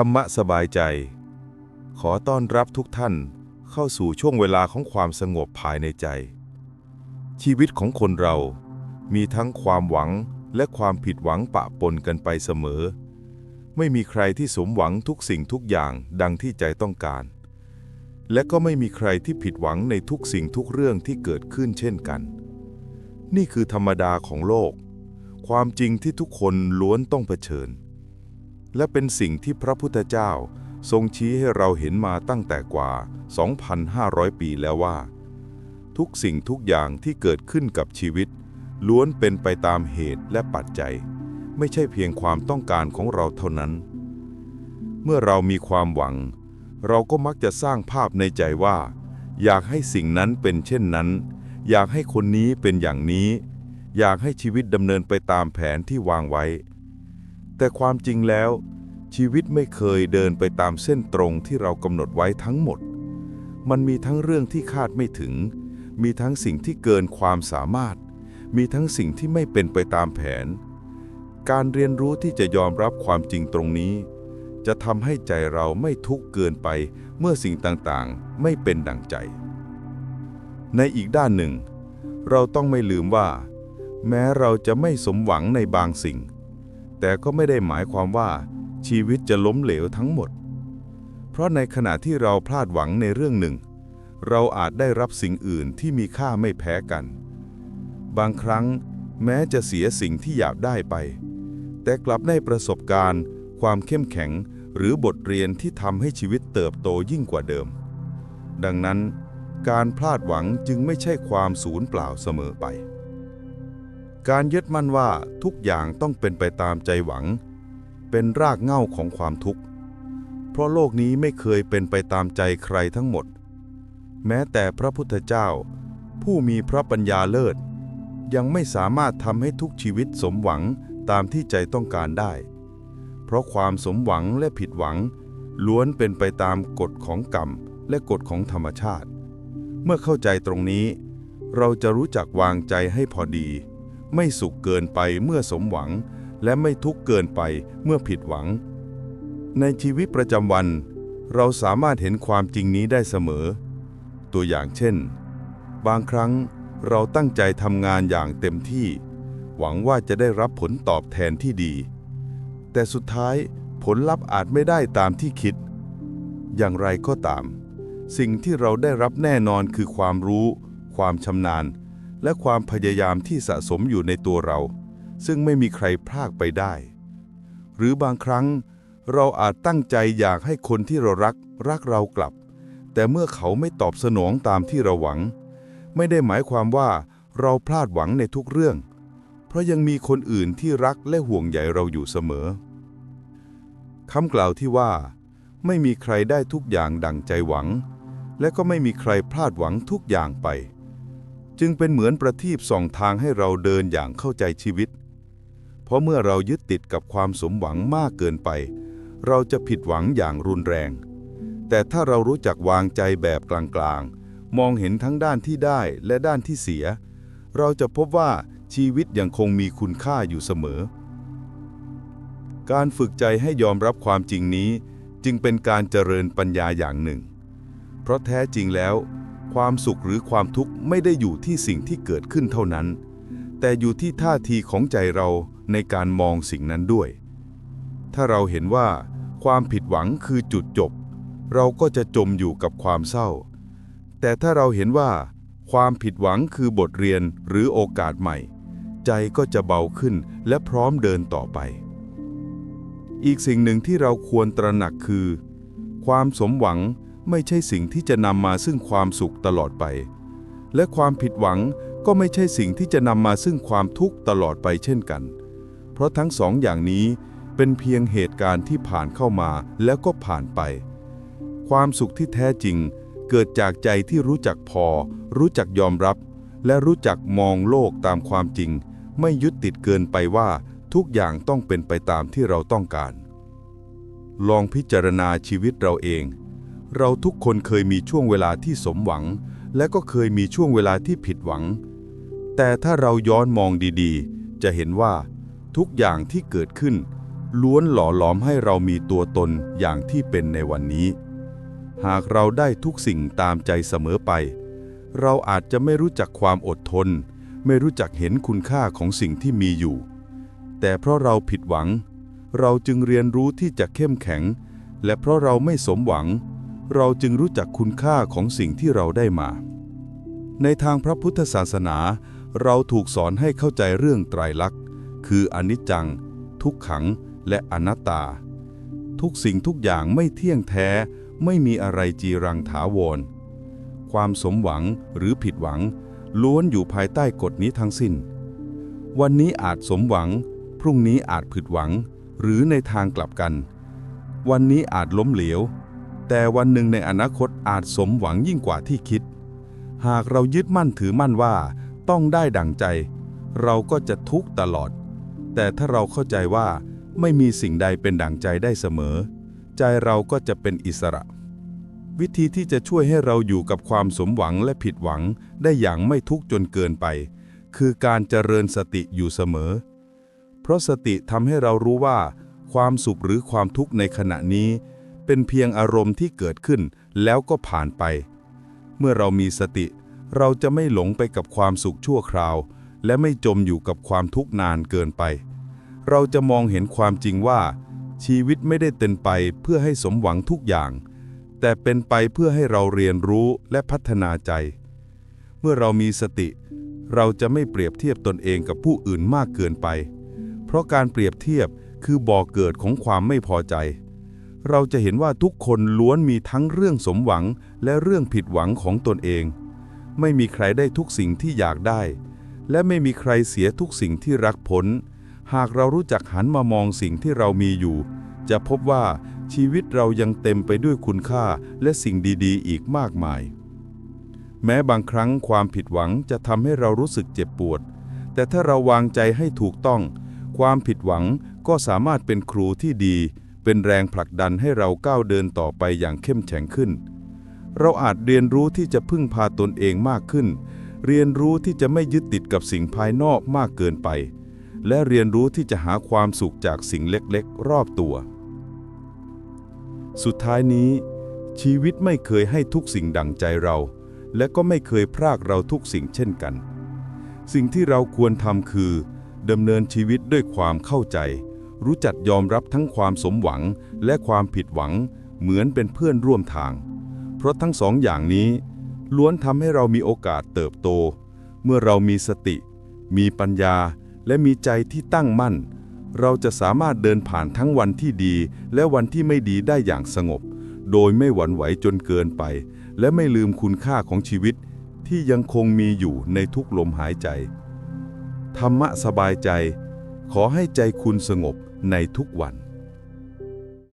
ธรรมะสบายใจ ขอต้อนรับทุกท่านเข้าสู่ช่วงเวลาของความสงบภายในใจ ชีวิตของคนเรา มีทั้งความหวังและความผิดหวังปะปนกันไปเสมอ ไม่มีใครที่สมหวังทุกสิ่งทุกอย่างดังที่ใจต้องการ และก็ไม่มีใครที่ผิดหวังในทุกสิ่งทุกเรื่องที่เกิดขึ้นเช่นกัน นี่คือธรรมดาของโลก ความจริงที่ทุกคนล้วนต้องเผชิญ และเป็นสิ่งที่พระพุทธเจ้า ทรงชี้ให้เราเห็นมาตั้งแต่กว่า 2,500 ปีแล้วว่า ทุกสิ่งทุกอย่างที่เกิดขึ้นกับชีวิต ล้วนเป็นไปตามเหตุและปัจจัย ไม่ใช่เพียงความต้องการของเราเท่านั้น เมื่อเรามีความหวัง เราก็มักจะสร้างภาพในใจว่า อยากให้สิ่งนั้นเป็นเช่นนั้น อยากให้คนนี้เป็นอย่างนี้ อยากให้ชีวิตดำเนินไปตามแผนที่วางไว้แต่ความจริงแล้ว ชีวิตไม่เคยเดินไปตามเส้นตรงที่เรากำหนดไว้ทั้งหมด มันมีทั้งเรื่องที่คาดไม่ถึง มีทั้งสิ่งที่เกินความสามารถ มีทั้งสิ่งที่ไม่เป็นไปตามแผน การเรียนรู้ที่จะยอมรับความจริงตรงนี้ จะทำให้ใจเราไม่ทุกข์เกินไปเมื่อสิ่งต่างๆ ไม่เป็นดังใจ ในอีกด้านหนึ่ง เราต้องไม่ลืมว่า แม้เราจะไม่สมหวังในบางสิ่ง แต่ก็ไม่ได้หมายความว่า ชีวิตจะล้มเหลวทั้งหมด เพราะในขณะที่เราพลาดหวังในเรื่องหนึ่ง เราอาจได้รับสิ่งอื่นที่มีค่าไม่แพ้กัน บางครั้งแม้จะเสียสิ่งที่อยากได้ไป แต่กลับได้ประสบการณ์ ความเข้มแข็งหรือบทเรียนที่ทำให้ชีวิตเติบโตยิ่งกว่าเดิม ดังนั้น การพลาดหวังจึงไม่ใช่ความสูญเปล่าเสมอไป การยึดมั่นว่าทุกอย่างต้องเป็นไปตามใจหวัง เป็นรากเหง้าของความทุกข์ เพราะโลกนี้ไม่เคยเป็นไปตามใจใครทั้งหมด แม้แต่พระพุทธเจ้า ผู้มีพระปัญญาเลิศ ยังไม่สามารถทำให้ทุกชีวิตสมหวังตามที่ใจต้องการได้ เพราะความสมหวังและผิดหวัง ล้วนเป็นไปตามกฎของกรรมและกฎของธรรมชาติ เมื่อเข้าใจตรงนี้ เราจะรู้จักวางใจให้พอดี ไม่สุขเกินไปเมื่อสมหวัง และไม่ทุกข์เกินไปเมื่อผิดหวัง ในชีวิตประจำวัน เราสามารถเห็นความจริงนี้ได้เสมอ ตัวอย่างเช่น บางครั้งเราตั้งใจทำงานอย่างเต็มที่ หวังว่าจะได้รับผลตอบแทนที่ดี แต่สุดท้ายผลลัพธ์อาจไม่ได้ตามที่คิด อย่างไรก็ตาม สิ่งที่เราได้รับแน่นอนคือความรู้ ความชำนาญ และความพยายามที่สะสมอยู่ในตัวเรา ซึ่งไม่มีใครพรากไปได้ หรือบางครั้งเราอาจตั้งใจอยากให้คนที่เรารักรักเรากลับ แต่เมื่อเขาไม่ตอบสนองตามที่เราหวัง ไม่ได้หมายความว่าเราพลาดหวังในทุกเรื่อง เพราะยังมีคนอื่นที่รักและห่วงใยเราอยู่เสมอคำกล่าวที่ว่า ไม่มีใครได้ทุกอย่างดั่งใจหวัง และก็ไม่มีใครพลาดหวังทุกอย่างไป จึงเป็นเหมือนประทีปส่องทางให้เราเดินอย่างเข้าใจชีวิต เพราะเมื่อเรายึดติดกับความสมหวังมากเกินไป เราจะผิดหวังอย่างรุนแรง แต่ถ้าเรารู้จักวางใจแบบกลางๆ มองเห็นทั้งด้านที่ได้และด้านที่เสีย เราจะพบว่าชีวิตยังคงมีคุณค่าอยู่เสมอ การฝึกใจให้ยอมรับความจริงนี้ จึงเป็นการเจริญปัญญาอย่างหนึ่ง เพราะแท้จริงแล้ว ความสุขหรือความทุกข์ไม่ได้อยู่ที่สิ่งที่เกิดขึ้นเท่านั้น แต่อยู่ที่ท่าทีของใจเรา ในการมองสิ่งนั้นด้วย ถ้าเราเห็นว่าความผิดหวังคือจุดจบ เราก็จะจมอยู่กับความเศร้า แต่ถ้าเราเห็นว่า ความผิดหวังคือบทเรียนหรือโอกาสใหม่ ใจก็จะเบาขึ้นและพร้อมเดินต่อไป อีกสิ่งหนึ่งที่เราควรตระหนักคือ ความสมหวังไม่ใช่สิ่งที่จะนำมาซึ่งความสุขตลอดไป และความผิดหวังก็ไม่ใช่สิ่งที่จะนำมาซึ่งความทุกข์ตลอดไปเช่นกัน เพราะทั้งสองอย่างนี้เป็นเพียงเหตุการณ์ที่ผ่านเข้ามาแล้วก็ผ่านไป ความสุขที่แท้จริง เกิดจากใจที่รู้จักพอ รู้จักยอมรับ และรู้จักมองโลกตามความจริง ไม่ยึดติดเกินไปว่าทุกอย่างต้องเป็นไปตามที่เราต้องการ ลองพิจารณาชีวิตเราเอง เราทุกคนเคยมีช่วงเวลาที่สมหวัง และก็เคยมีช่วงเวลาที่ผิดหวัง แต่ถ้าเราย้อนมองดีๆ จะเห็นว่า ทุกอย่างที่เกิดขึ้น ล้วนหล่อหลอมให้เรามีตัวตนอย่างที่เป็นในวันนี้ หากเราได้ทุกสิ่งตามใจเสมอไป เราอาจจะไม่รู้จักความอดทน ไม่รู้จักเห็นคุณค่าของสิ่งที่มีอยู่ แต่เพราะเราผิดหวัง เราจึงเรียนรู้ที่จะเข้มแข็ง และเพราะเราไม่สมหวัง เราจึงรู้จักคุณค่าของสิ่งที่เราได้มา ในทางพระพุทธศาสนา เราถูกสอนให้เข้าใจเรื่องไตรลักษณ์ คืออนิจจัง ทุกขังและอนัตตา ทุกสิ่งทุกอย่างไม่เที่ยงแท้ไม่มีอะไรจีรังถาวร ความสมหวังหรือผิดหวัง ล้วนอยู่ภายใต้กฎนี้ทั้งสิ้น วันนี้อาจสมหวัง พรุ่งนี้อาจผิดหวัง หรือในทางกลับกัน วันนี้อาจล้มเหลว แต่วันหนึ่งในอนาคตอาจสมหวังยิ่งกว่าที่คิด หากเรายึดมั่นถือมั่นว่า ต้องได้ดั่งใจ เราก็จะทุกข์ตลอด แต่ถ้าเราเข้าใจว่าไม่มีสิ่งใดเป็นดั่งใจได้เสมอ ใจเราก็จะเป็นอิสระ วิธีที่จะช่วยให้เราอยู่กับความสมหวังและผิดหวังได้อย่างไม่ทุกข์จนเกินไป คือการเจริญสติอยู่เสมอ เพราะสติทำให้เรารู้ว่า ความสุขหรือความทุกข์ในขณะนี้ เป็นเพียงอารมณ์ที่เกิดขึ้นแล้วก็ผ่านไป เมื่อเรามีสติ เราจะไม่หลงไปกับความสุขชั่วคราว และไม่จมอยู่กับความทุกข์นานเกินไป เราจะมองเห็นความจริงว่า ชีวิตไม่ได้เป็นไปเพื่อให้สมหวังทุกอย่าง แต่เป็นไปเพื่อให้เราเรียนรู้และพัฒนาใจ เมื่อเรามีสติ เราจะไม่เปรียบเทียบตนเองกับผู้อื่นมากเกินไป เพราะการเปรียบเทียบคือบ่อเกิดของความไม่พอใจ เราจะเห็นว่าทุกคนล้วนมีทั้งเรื่องสมหวังและเรื่องผิดหวังของตนเอง ไม่มีใครได้ทุกสิ่งที่อยากได้ และไม่มีใครเสียทุกสิ่งที่รักพ้นหากเรารู้จักหันมามองสิ่งที่เรามีอยู่ จะพบว่าชีวิตเรายังเต็มไปด้วยคุณค่าและสิ่งดีๆ อีกมากมาย แม้บางครั้งความผิดหวังจะทำให้เรารู้สึกเจ็บปวด แต่ถ้าเราวางใจให้ถูกต้อง ความผิดหวังก็สามารถเป็นครูที่ดี เป็นแรงผลักดันให้เราก้าวเดินต่อไปอย่างเข้มแข็งขึ้น เราอาจเรียนรู้ที่จะพึ่งพาตนเองมากขึ้น เรียนรู้ที่จะไม่ยึดติดกับสิ่งภายนอกมากเกินไป และเรียนรู้ที่จะหาความสุขจากสิ่งเล็กๆ รอบตัว สุดท้ายนี้ ชีวิตไม่เคยให้ทุกสิ่งดังใจเรา และก็ไม่เคยพรากเราทุกสิ่งเช่นกัน สิ่งที่เราควรทำคือดำเนินชีวิตด้วยความเข้าใจ รู้จักยอมรับทั้งความสมหวังและความผิดหวัง เหมือนเป็นเพื่อนร่วมทาง เพราะทั้งสองอย่างนี้ ล้วนทำให้เรามีโอกาสเติบโต เมื่อเรามีสติ มีปัญญา และมีใจที่ตั้งมั่น เราจะสามารถเดินผ่านทั้งวันที่ดี และวันที่ไม่ดีได้อย่างสงบ โดยไม่หวั่นไหวจนเกินไป และไม่ลืมคุณค่าของชีวิต ที่ยังคงมีอยู่ในทุกลมหายใจ ธรรมะสบายใจ ขอให้ใจคุณสงบในทุกวัน